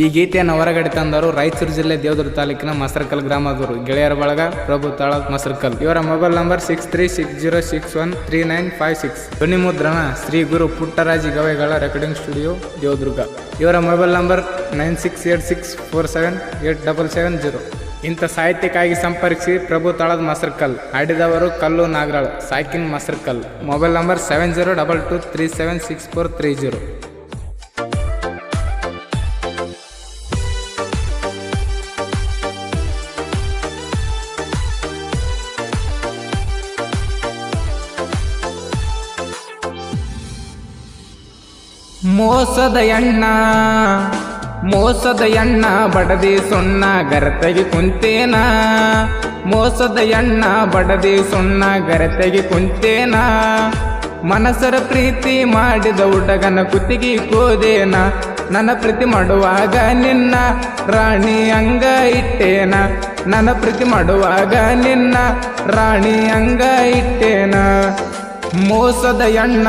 ಈ ಗೀತೆಯನ್ನು ಹೊರಗಡೆ ತಂದವರು ರಾಯಚೂರು ಜಿಲ್ಲೆ ದೇವದುರ್ಗ ತಾಲೂಕಿನ ಮಸರಕಲ್ ಗ್ರಾಮದವರು. ಗೆಳೆಯರ ಬಳಗ ಪ್ರಭು ತಾಳ ಮಸರಕಲ್. ಇವರ mobile number six three six zero six one three nine five six ಧ್ವನಿ ಮುದ್ರಣ ಶ್ರೀ ಗುರು ಪುಟ್ಟರಾಜಿ ಗವೆಗಳ ರೆಕಾರ್ಡಿಂಗ್ ಸ್ಟುಡಿಯೋ ದೇವದುರ್ಗ. ಇವರ mobile number nine six eight six four seven eight double seven zero ಇಂಥ ಸಾಹಿತ್ಯಕ್ಕಾಗಿ ಸಂಪರ್ಕಿಸಿ ಪ್ರಭು ತಾಳದ ಮಸರ್ಕಲ್. ಆಡಿದವರು Kallu Nagaral, ಸಾಕಿನ್ Masarkal. Mobile number seven zero double two three seven six four three zero ಮೋಸದ ಎಣ್ಣ ಮೋಸದ ಎಣ್ಣ ಬಡದಿ ಸುಣ್ಣ ಗರತೆಗೆ ಕುಂತೇನ. ಮೋಸದ ಎಣ್ಣ ಬಡದಿ ಸುಣ್ಣ ಗರತೆಗೆ ಕುಂತೇನ. ಮನಸರ ಪ್ರೀತಿ ಮಾಡಿದ ಹುಡುಗನ ಕುತ್ತಿಗೆ ಕೋದೇನ. ನನ್ನ ಪ್ರೀತಿ ಮಾಡುವಾಗ ನಿನ್ನ ರಾಣಿ ಅಂಗ ಇಟ್ಟೇನ. ನನ್ನ ಪ್ರೀತಿ ಮಾಡುವಾಗ ನಿನ್ನ ರಾಣಿ ಅಂಗ ಇಟ್ಟೇನ. ಮೋಸದ ಎಣ್ಣ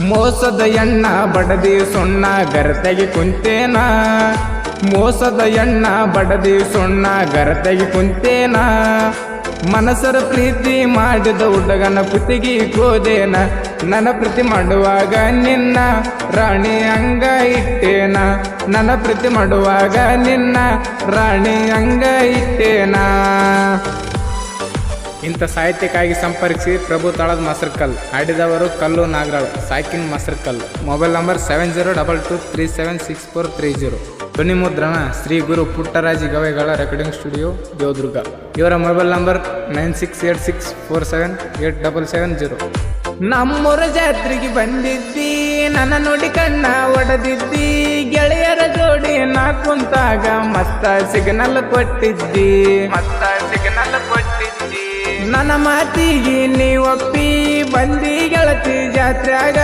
ಮೋಸದ ಎಣ್ಣ ಬಡದಿ ಸೊಣ್ಣ ಗರತೆಗೆ ಕುಂತೇನ? ಮೋಸದ ಎಣ್ಣ ಬಡದಿ ಸೊಣ್ಣ ಗರತೆಗೆ ಕುಂತೇನ? ಮನಸರ ಪ್ರೀತಿ ಮಾಡಿದ ಹುಡುಗನ ಕುತ್ತಿಗೆ ಕೋದೇನ ನನ್ನ ಪ್ರೀತಿ ಮಾಡುವಾಗ ನಿನ್ನ ರಾಣಿ ಅಂಗ ಇಟ್ಟೇನ? ನನ್ನ ಪ್ರೀತಿ ಮಾಡುವಾಗ ನಿನ್ನ ರಾಣಿ ಅಂಗ ಇಟ್ಟೇನ? ಇಂಥ ಸಾಹಿತ್ಯಕ್ಕಾಗಿ ಸಂಪರ್ಕಿಸಿ ಪ್ರಭು ತಾಳದ ಮಸರ್ಕಲ್ ಆಡಿದವರು Kallu Nagaral. ಸಾಕಿನ್ Masarkal mobile number seven zero double two three seven six four three zero. ಧ್ವನಿ ಮುದ್ರಣ ಶ್ರೀ ಗುರು ಪುಟ್ಟರಾಜಿ ಗವೆಗಳ ರೆಕಾರ್ಡಿಂಗ್ ಸ್ಟುಡಿಯೋ ದೇವದುರ್ಗ. ಇವರ mobile number nine six eight six four seven eight double seven zero. ನಮ್ಮೂರ ಜಾತ್ರೆಗೆ ಬಂದಿದ್ದಿ ನನ್ನ ನೋಡಿ ಕಣ್ಣ ಒಡೆದಿದ್ದಿ ಗೆಳೆಯರ ಜೋಡಿ ನಾ ಕುಂತಾಗ ಮತ್ತ ಸಿಗ್ನಲ್ ಕೊಟ್ಟಿದ್ದಿ. ಮತ್ತ ಸಿಗ್ನಲ್ ನನ್ನ ಮಾತಿಗೆ ನೀ ಒಪ್ಪಿ ಬಂದಿ ಗೆಳತಿ ಜಾತ್ರೆಯಾಗ,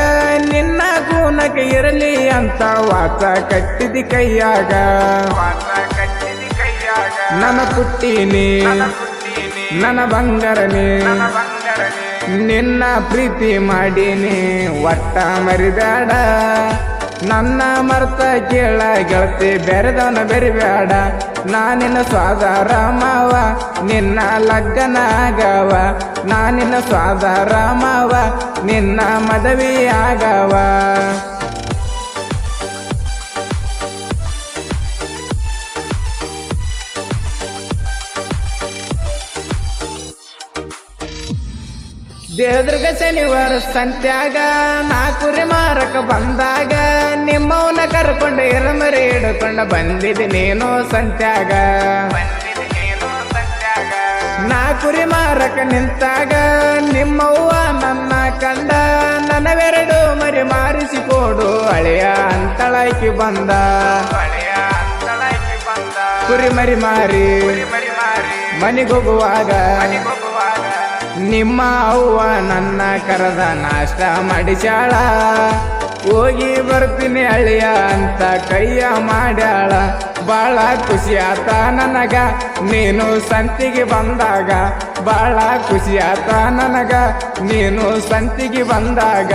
ನಿನ್ನ ಕೂನಕ್ಕೆ ಇರಲಿ ಅಂತ ವಾಸ ಕಟ್ಟಿದಿ ಕೈಯಾಗ. ನನ್ನ ಪುಟ್ಟಿನಿ, ನನ್ನ ಬಂಗಾರನೇ, ನಿನ್ನ ಪ್ರೀತಿ ಮಾಡೀನಿ, ಒಟ್ಟ ಮರಿಬೇಡ. ನನ್ನ ಮರ್ತ ಕೇಳ ಗೆಳತಿ, ಬೆರೆದವನ ಬೆರಿಬೇಡ. ನಾನಿನ್ನ ಸ್ವಾದ ರಾಮವ ನಿನ್ನ ಲಗ್ನ ನಾನಿನ ಸ್ವಾದ ರಾಮವ ನಿನ್ನ ಮದವಿ ದೇವದುರ್ಗ ಶನಿವಾರ ಸಂತ್ಯಾಗ ನಾಕುರಿ ಮಾರಕ ಬಂದಾಗ ನಿಮ್ಮವನ ಕರ್ಕೊಂಡು ಎರಮರಿ ಹಿಡ್ಕೊಂಡು ಬಂದಿದೆ ಸಂತ್ಯಾಗ. ನಾಕುರಿ ಮಾರಕ ನಿಂತಾಗ, ನಿಮ್ಮವ್ವ ನನ್ನ ಕಂಡ, ನನವೆರಡು ಮರಿ ಮಾರಿಸಿಕೊಡು ಹಳೆಯ ಅಂತಳಾಕಿ ಬಂದ. ಕುರಿ ಮರಿ ಮಾರಿ ಮನಿಗೋಗುವಾಗ ನಿಮ್ಮ ಅವ್ವ ನನ್ನ ಕರೆದ ನಾಷ್ಟ ಮಾಡಿಸ್ಯಾಳ. ಹೋಗಿ ಬರ್ತೀನಿ ಅಳಿಯ ಅಂತ ಕೈಯ ಮಾಡ್ಯಾಳ. ಬಹಳ ಖುಷಿ ಆತ ನನಗ, ನೀನು ಸಂತಿಗೆ ಬಂದಾಗ. ಬಹಳ ಖುಷಿ ಆತ ನನಗ, ನೀನು ಸಂತಿಗೆ ಬಂದಾಗ.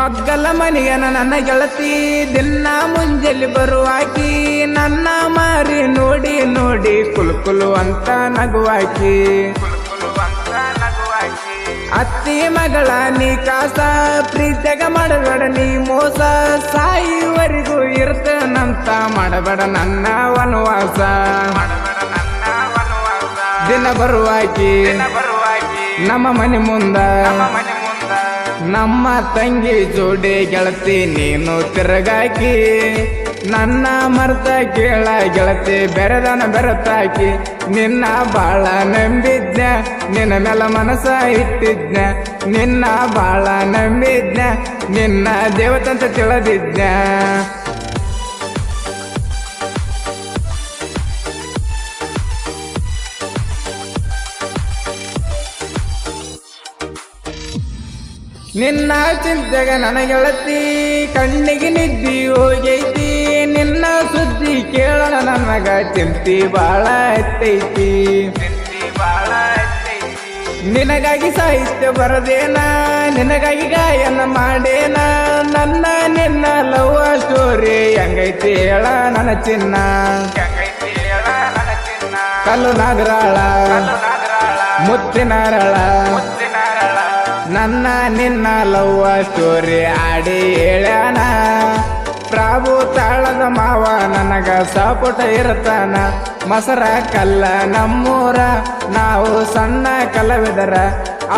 ಮಗ್ಗಲ ಮನೆಯನ ನನ್ನ ಗೆಳತಿ ದಿನ ಮುಂಜಲಿ ಬರುವಾಕಿ ನನ್ನ ಮಾರಿ ನೋಡಿ ನೋಡಿ ಕುಲ್ಕುಲು ಅಂತ ನಗುವಾಕಿ ಅತ್ತಿ ಮಗಳ ನೀ ಕಾಸ, ಪ್ರೀತಿಯಾಗ ಮಾಡಬೇಡ ನೀ ಮೋಸ ಸಾಯುವರೆಗೂ ಇರ್ತನಂತ ಮಾಡಬೇಡ ನನ್ನ ವನವಾಸ. ದಿನ ಬರುವಾಕಿ ನಮ್ಮ ಮನೆ ಮುಂದ. ನಮ್ಮ ತಂಗಿ ಜೋಡಿ ಗೆಳತಿ ನೀನು ತಿರುಗಾಕಿ, ನನ್ನ ಮರ್ತ ಕೇಳ ಗೆಳತಿ ಬೆರೆದನ ಬೆರತಾಕಿ, ನಿನ್ನ ಬಾಳ ನಂಬಿದ್ನ, ನಿನ್ನ ಮೇಲೆ ಮನಸ ಇಟ್ಟಿದ್ನ, ನಿನ್ನ ಬಾಳ ನಂಬಿದ್ನ, ನಿನ್ನ ದೇವತಂತ ತಿಳಿದಿದ್ನ. ನಿನ್ನ ಚಿಂತೆಗ ನನಗೆಳತಿ, ಕಣ್ಣಿಗೆ ನಿದ್ದಿ ಹೋಗೈತಿ. ನಿನ್ನ ಸುದ್ದಿ ಕೇಳೋಣ ನನಗ ಚಿಂತಿ ಬಾಳ ಎತ್ತೈತಿ. ನಿನಗಾಗಿ ಸಾಹಿತ್ಯ ಬರದೇನ, ನಿನಗಾಗಿ ಗಾಯನ ಮಾಡೇನ. ನನ್ನ ನಿನ್ನ ಲವ್ ಸ್ಟೋರಿ ಹೆಂಗೈತಿ ಹೇಳ ನನ್ನ ಚಿನ್ನ. ಕಲ್ಲು ನಾಗರಾಳ, ಮುತ್ತಿನಾರಳ. ನನ್ನ ನಿನ್ನ ಲವ್ವ ಸ್ಟೋರಿ ಆಡಿ ಹೇಳ್ಯಾನ. ಪ್ರಾಭು ತಾಳದ ಮಾವ ನನಗ ಸಪೋಟ ಇರತಾನ ಮಸರ ಕಲ್ಲ ನಮ್ಮೂರ, ನಾವು ಸಣ್ಣ ಕಲವಿದರ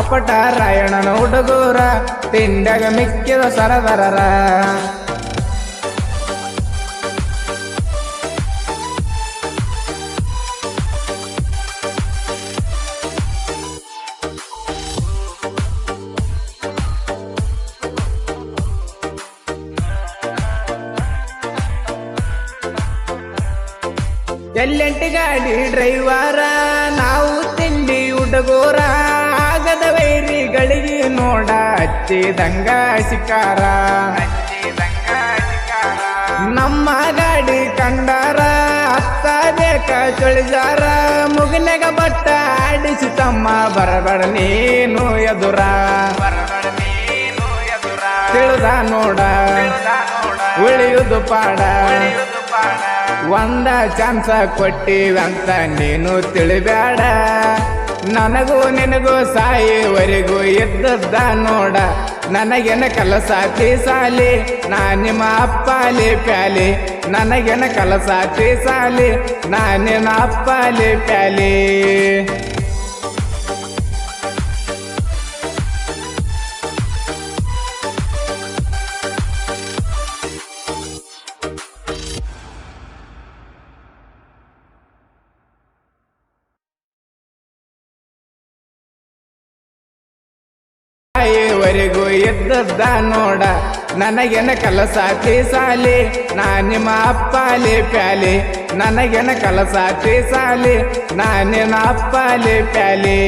ಅಪಟ ರಾಯಣನ ಹುಡುಗೂರ ತಿಂಡಗ ಮಿಕ್ಕಿದ ಸರದರರ. ಎಲ್ಲೆಂಟಿ ಗಾಡಿ ಡ್ರೈವರ, ನಾವು ತಿಂಡಿ ಉಡಗೋರ, ಆಗದ ವೈರಿಗಳಿಗೆ ನೋಡ ಹಚ್ಚಿದಂಗ ಶಿಕಾರ. ನಮ್ಮ ಗಾಡಿ ಕಂಡಾರ ಅತ್ತ ಬೇಕ ಚಳಿಜಾರ, ಮುಗಿಲೆಗ ಬಟ್ಟ ಆಡಿಸಿ ತಮ್ಮ ಬರಬಡ ನೀನು ಎದುರ. ತಿಳಿದ ನೋಡ, ಉಳಿಯುದು ಪಾಡ. ಒಂದ ಚಾನ್ಸ ಕೊಟ್ಟಿವಂತ ನೀನು ತಿಳಿಬೇಡ ನನಗೂ ನಿನಗೂ ಸಾಯಿವರೆಗೂ ಇದ್ದದ್ದ ನೋಡ. ನನಗೇನ ಕಲಸಾತಿ ಸಾಲಿ, ನಾ ನಿಮ್ಮ ಅಪ್ಪಾಲಿ ಪ್ಯಾಲಿ. ನನಗೇನ ಕಲಸಾತಿ ಸಾಲಿ, ನಾ ನಿನ್ನ ಅಪ್ಪಾಲಿ ಪ್ಯಾಲಿ. ವರೆಗೂ ಇದ್ದದ್ದ ನೋಡ, ನನಗೇನ ಕಲಸಾತಿ ಸಾಲಿ. ನಾ ನಿಮ್ಮ ಅಪ್ಪಾಲಿ ಪ್ಯಾಲಿ, ನನಗೇನ ಕಲಸಾತಿ ಸಾಲಿ. ನಾ ನಿನ್ನ ಅಪ್ಪಾಲಿ ಪ್ಯಾಲಿ.